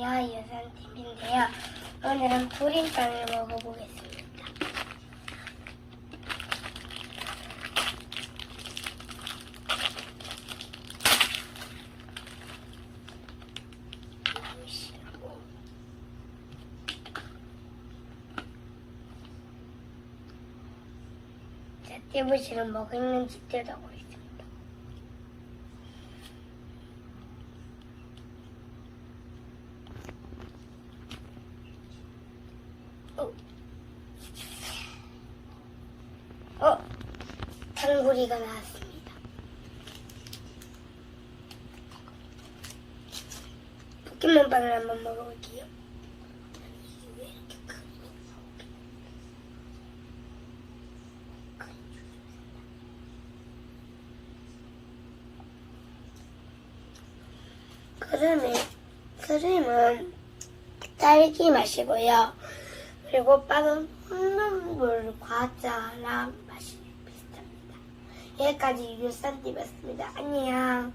안녕하세요. 유산TV인데요. 오늘은 pudding빵을 먹어보겠습니다. 자, 띠부실은 먹었는지 뜯어보고 있습니다. 어, 어, tan구리가 나왔습니다. 포켓몬빵을 한번 먹어볼게요. 크림이, 크림은 딸기 맛이고요. 그리고 빵은 콩나물 과자랑 맛이 비슷합니다. 여기까지 유산띠였습니다. 안녕.